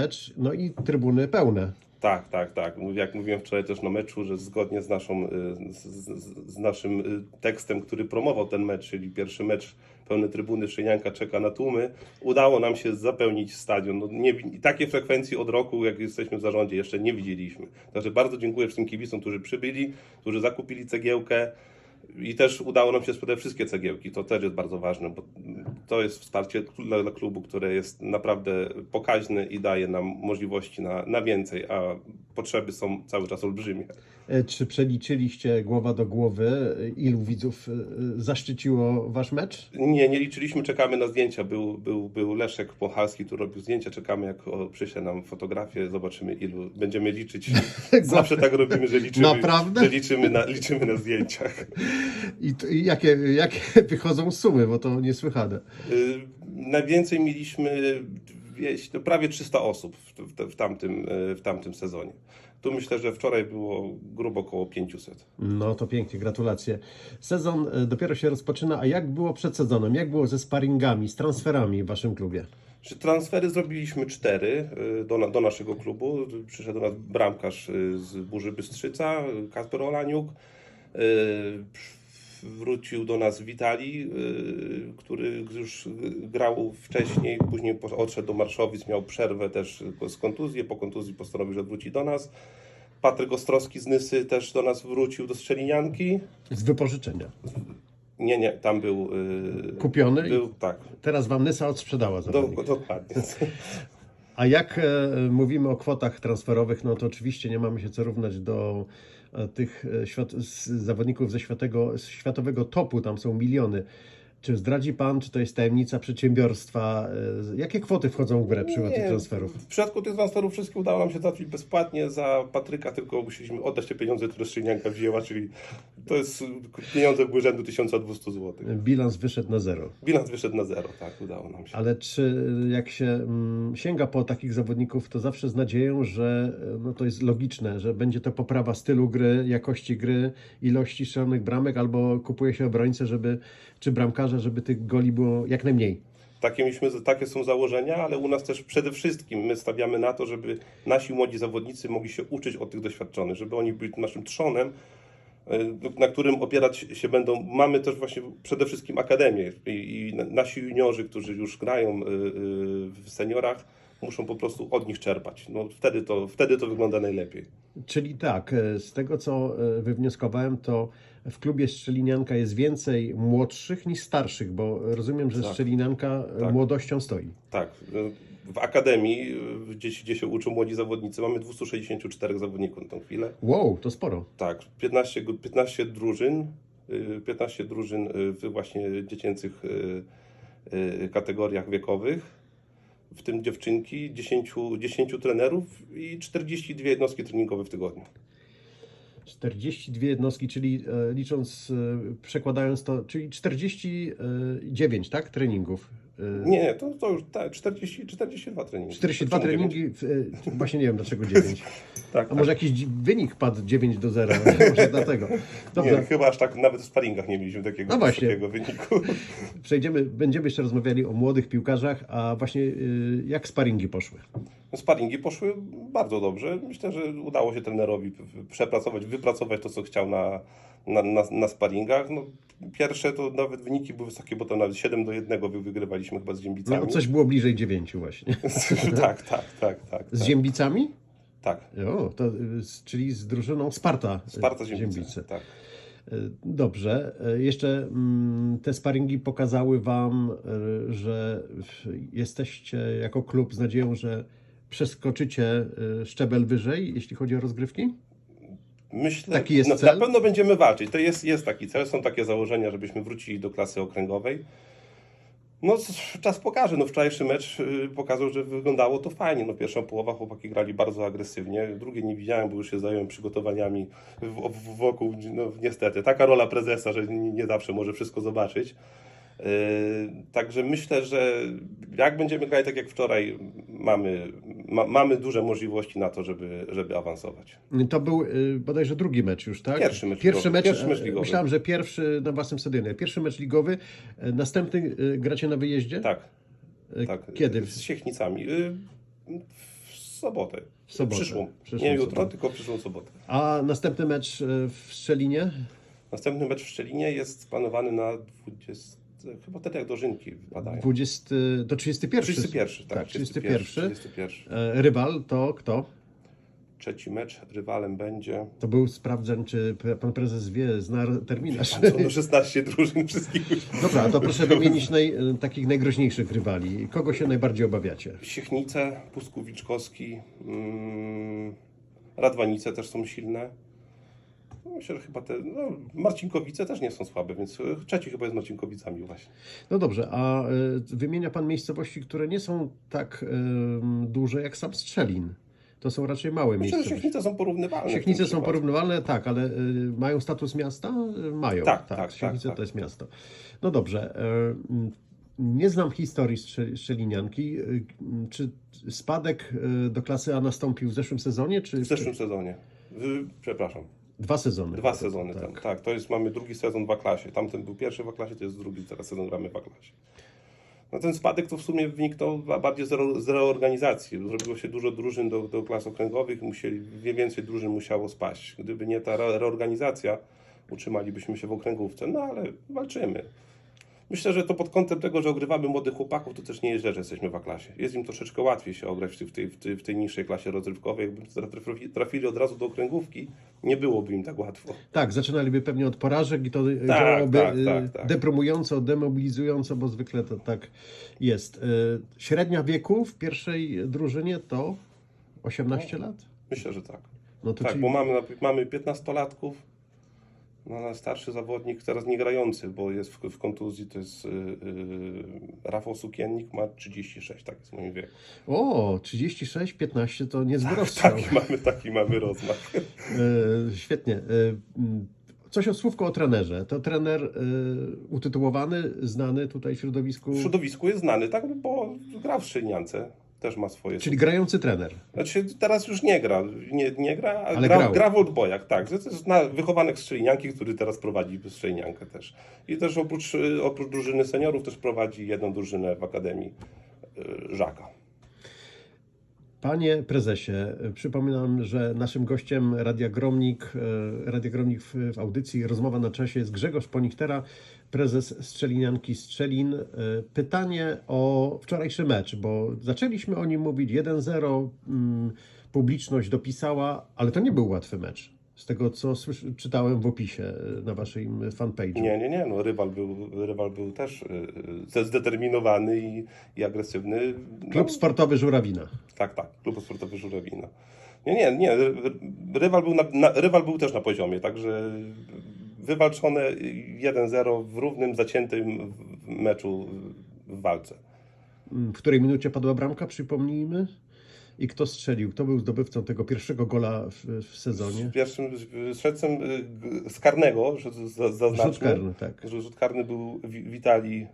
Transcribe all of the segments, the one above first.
mecz, no i trybuny pełne. Tak, tak, tak. Jak mówiłem wczoraj też na meczu, że zgodnie z, naszą, y, z, z, naszym y, tekstem, który promował ten mecz, czyli pierwszy mecz pełny trybuny Szynianka czeka na tłumy, udało nam się zapełnić stadion. No nie, takiej frekwencji od roku, jak jesteśmy w zarządzie, jeszcze nie widzieliśmy. Także bardzo dziękuję wszystkim kibicom, którzy przybyli, którzy zakupili cegiełkę. I też udało nam się sprzedać wszystkie cegiełki. To też jest bardzo ważne, bo to jest wsparcie dla, dla klubu, które jest naprawdę pokaźne i daje nam możliwości na, na więcej, a potrzeby są cały czas olbrzymie. E, Czy przeliczyliście głowa do głowy, e, ilu widzów e, zaszczyciło wasz mecz? Nie, nie liczyliśmy, czekamy na zdjęcia. Był, był, był Leszek Płochalski, który robił zdjęcia, czekamy jak przyśle nam fotografię, zobaczymy ilu będziemy liczyć. Zawsze tak robimy, że liczymy, Naprawdę? że liczymy, na, liczymy na zdjęciach. I, i jakie, jakie wychodzą sumy, bo to niesłychane. Y, Najwięcej mieliśmy wieś, no prawie 300 osób w, w, w, tamtym, y, w tamtym sezonie. Tu myślę, że wczoraj było grubo około 500. No to pięknie, gratulacje. Sezon e, dopiero się rozpoczyna, a jak było przed sezonem? Jak było ze sparingami, z transferami w waszym klubie? Transfery zrobiliśmy cztery y, do, do naszego klubu. Przyszedł do nas bramkarz y, z Burzy Bystrzyca, y, Kasper Olaniuk. Y, Wrócił do nas Witali, y, który już grał wcześniej, później odszedł do Marszowic, miał przerwę też z kontuzji, po kontuzji postanowił, że wróci do nas. Patryk Ostrowski z Nysy też do nas wrócił do Strzelinianki. Z wypożyczenia. Nie, nie, tam był... y, Kupiony? Był, tak, Teraz wam Nysa odsprzedała do, zawodnika. dokładnie. A jak e, mówimy o kwotach transferowych, no to oczywiście nie mamy się co równać do tych e, świat, zawodników ze światowego, światowego topu, tam są miliony. Czy zdradzi Pan, czy to jest tajemnica przedsiębiorstwa? E, Jakie kwoty wchodzą w grę przy tych Nie, transferów? W przypadku tych transferów wszystkie udało nam się załatwić bezpłatnie. Za Patryka tylko musieliśmy oddać te pieniądze, które Szynianka wzięła, czyli to jest pieniądze były rzędu 1200 zł. Bilans wyszedł na zero. Bilans wyszedł na zero, tak, udało nam się. Ale czy jak się mm, sięga po takich zawodników, to zawsze z nadzieją, że e, no to jest logiczne, że będzie to poprawa stylu gry, jakości gry, ilości strzelonych bramek, albo kupuje się obrońcę, żeby, czy bramkarza, żeby tych goli było jak najmniej. Takie, mieliśmy, takie są założenia, ale u nas też przede wszystkim my stawiamy na to, żeby nasi młodzi zawodnicy mogli się uczyć od tych doświadczonych, żeby oni byli naszym trzonem, y, na którym opierać się będą. Mamy też właśnie przede wszystkim akademię i, i nasi juniorzy, którzy już grają y, y, w seniorach, muszą po prostu od nich czerpać. No, wtedy, to, wtedy to wygląda najlepiej. Czyli tak, e, z tego co e, wywnioskowałem, to w klubie Strzelinianka jest więcej młodszych niż starszych, bo rozumiem, że Tak. E, Tak. młodością stoi. Tak, w akademii, gdzie, gdzie się uczą młodzi zawodnicy, mamy 264 zawodników na tą chwilę. Wow, to sporo. Tak, 15, go- 15 drużyn, y, 15 drużyn w właśnie dziecięcych kategoriach wiekowych, w tym dziewczynki, 10, 10 trenerów i 42 jednostki treningowe w tygodniu. 42 jednostki, czyli e, licząc, e, przekładając to, czyli 49, tak? Treningów. E, Nie, to, to już tak, 40, 42 treningi. 42 Czemu dziewięć? treningi, e, właśnie nie wiem dlaczego 9. Tak, A tak. może jakiś dzi- wynik padł 9 do 0, może dlatego. Nie, Dobrze, chyba aż tak nawet w sparingach nie mieliśmy takiego, No właśnie. wyniku. przejdziemy, będziemy jeszcze rozmawiali o młodych piłkarzach, a właśnie e, jak sparingi poszły? Sparingi poszły bardzo dobrze. Myślę, że udało się trenerowi przepracować, wypracować to, co chciał na, na, na, na sparingach. No, pierwsze to nawet wyniki były wysokie, bo to nawet 7 do 1 wy- wygrywaliśmy chyba z Ziębicami. No, coś było bliżej 9 właśnie. tak, tak, tak, tak. Z tak, Ziębicami? tak. O, to, y, czyli z drużyną Sparta, y, Sparta Ziębice. Ziębice. Tak. Y, Dobrze. Jeszcze mm, te sparingi pokazały Wam, że jesteście jako klub z nadzieją, że przeskoczycie szczebel wyżej, jeśli chodzi o rozgrywki? Myślę, Taki jest na, cel? na pewno będziemy walczyć. To jest, jest taki cel, są takie założenia, żebyśmy wrócili do klasy okręgowej. No, czas pokaże. No, wczorajszy mecz y, pokazał, że wyglądało to fajnie. No, pierwszą połowę chłopaki grali bardzo agresywnie. Drugiej nie widziałem, bo już się zająłem przygotowaniami wokół. No, niestety, taka rola prezesa, że nie zawsze może wszystko zobaczyć. Yy, Także myślę, że jak będziemy grać tak jak wczoraj, mamy, ma, mamy duże możliwości na to, żeby, żeby awansować. To był y, bodajże drugi mecz już, tak? Pierwszy mecz Pierwszy ligowy. mecz, Pierwszy mecz e, ligowy. Myślałem, że pierwszy na własnym stadionie. Pierwszy mecz ligowy, e, następny y, gracie na wyjeździe? Tak. E, tak. Kiedy? Z Siechnicami. Y, sobotę. W sobotę. Przyszłą. Przyszłą Nie jutro, sobotę. tylko przyszłą sobotę. A następny mecz w Szczelinie? Następny mecz w Szczelinie jest splanowany na 20... Chyba wtedy jak dożynki wypadają. 20, to 31. 31, tak. tak 31. 31. E, Rywal to kto? Trzeci mecz rywalem będzie. To był sprawdzam, czy pan prezes wie, zna terminarz. Tam są no 16 drużyn wszystkich. Dobra, to proszę wymienić naj, e, takich najgroźniejszych rywali. Kogo się najbardziej obawiacie? Siechnice, Puskuwiczkowski, mm, Radwanice też są silne. No, Myślę, że chyba te. No, Marcinkowice też nie są słabe, więc e, trzeci chyba jest Marcinkowicami właśnie. No dobrze, a e, wymienia pan miejscowości, które nie są tak em, duże jak sam Strzelin. To są raczej małe Myślę, że miejscowości. Siechnice są porównywalne. Siechnice są porównywalne, tak, ale y, mają status miasta? Y, Mają. Tak, tak, Siechnice tak, tak. to jest miasto. No dobrze. y, Nie znam historii Szczelinianki. Y, Czy spadek y, do klasy A nastąpił w zeszłym sezonie, czy W zeszłym sezonie. Przepraszam, dwa sezony? dwa sezony tam. Tak, to jest, mamy drugi sezon w A-klasie. Tamten był pierwszy w A-klasie, to jest drugi, teraz sezon gramy w A-klasie. No ten spadek to w sumie wyniknął ba- bardziej z, re, z reorganizacji. Zrobiło się dużo drużyn do, do klas okręgowych, musieli, więcej drużyn musiało spaść. Gdyby nie ta re, reorganizacja, utrzymalibyśmy się w okręgówce, no ale walczymy. Myślę, że to pod kątem tego, że ogrywamy młodych chłopaków, to też nie jest źle, że jesteśmy w A-klasie. Jest im troszeczkę łatwiej się ograć w tej, w tej, w tej, w tej niższej klasie rozrywkowej. Jakby trafi- trafili od razu do okręgówki, nie byłoby im tak łatwo. Tak, zaczynaliby pewnie od porażek i to tak, Tak, działałoby tak, y, tak, tak. depromująco, demobilizująco, bo zwykle to tak jest. Y, Średnia wieku w pierwszej drużynie to 18 lat? Myślę, że tak. No to Tak, czyli- bo mamy, mamy 15-latków, no, starszy zawodnik, teraz nie grający, bo jest w, w kontuzji, to jest yy, yy, Rafał Sukiennik, ma 36, tak jest moim wieku. O, 36, 15 to niezły rozstrzał. Taki mamy, taki mamy rozmach. E, świetnie. M, coś o słówko o trenerze. To trener e, utytułowany, znany tutaj w środowisku, W środowisku jest znany, tak, bo gra w Szczelniance, też ma swoje... czyli grający trener. Znaczy, teraz już nie gra, nie, nie gra, a Ale gra, grał. gra w Oldboyach, tak. To jest na, wychowanek z Szczelnianki, który teraz prowadzi Szczelniankę też. I też oprócz, oprócz drużyny seniorów też prowadzi jedną drużynę w Akademii y, Żaka. Panie prezesie, przypominam, że naszym gościem Radia Gromnik, e, Radia Gromnik w, w audycji Rozmowa na czasie jest Grzegorz Ponichtera, prezes Strzelinianki Strzelin. E, Pytanie o wczorajszy mecz, bo zaczęliśmy o nim mówić 1-0, mm, publiczność dopisała, ale to nie był łatwy mecz. Z tego, co czytałem w opisie e, na waszym fanpage'u. Nie, nie, nie, no rywal był, rywal był też y, y, zdeterminowany i, i agresywny. No, Klub sportowy Żurawina. Tak, tak, klub sportowy Żurawina. Nie, nie, nie, ry- rywal był, na, na, rywal był też na poziomie, także wywalczone 1-0 w równym, zaciętym meczu w walce. Mm, W której minucie padła bramka, przypomnijmy? I kto strzelił? Kto był zdobywcą tego pierwszego gola w, w sezonie? W pierwszym szedłem y, z karnego, z- z- zaznaczmy. Rzut karny, tak. Rzut karny był Wi- Witalij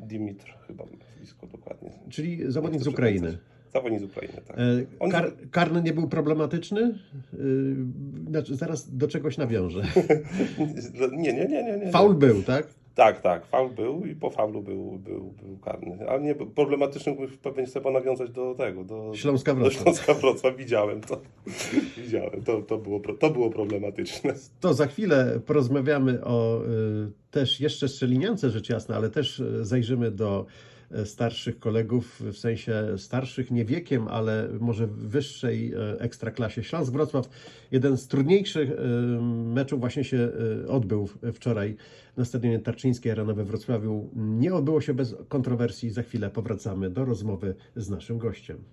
Dimitr, chyba nazwisko dokładnie. Czyli zawodnik z Ukrainy. Zawodnik z Ukrainy, tak. E, On- Kar, karny nie był problematyczny? Yy, Znaczy, zaraz do czegoś nawiążę. Nie, nie, nie, nie. nie. Faul był, tak? Tak, tak, faul był i po faulu był, był, był karny. Ale nie, problematyczny pewnie trzeba nawiązać do tego, do Śląska do Wrocław. Śląska Wrocław. Widziałem to. Widziałem, to, to, było, to było problematyczne. To za chwilę porozmawiamy o y, też jeszcze strzeliniance rzecz jasna, ale też y, zajrzymy do starszych kolegów, w sensie starszych nie wiekiem, ale może w wyższej y, ekstraklasie. Śląsk Wrocław, jeden z trudniejszych y, meczów właśnie się odbył wczoraj na stadionie Tarczyńskiej Arena we Wrocławiu. Nie odbyło się bez kontrowersji. Za chwilę powracamy do rozmowy z naszym gościem.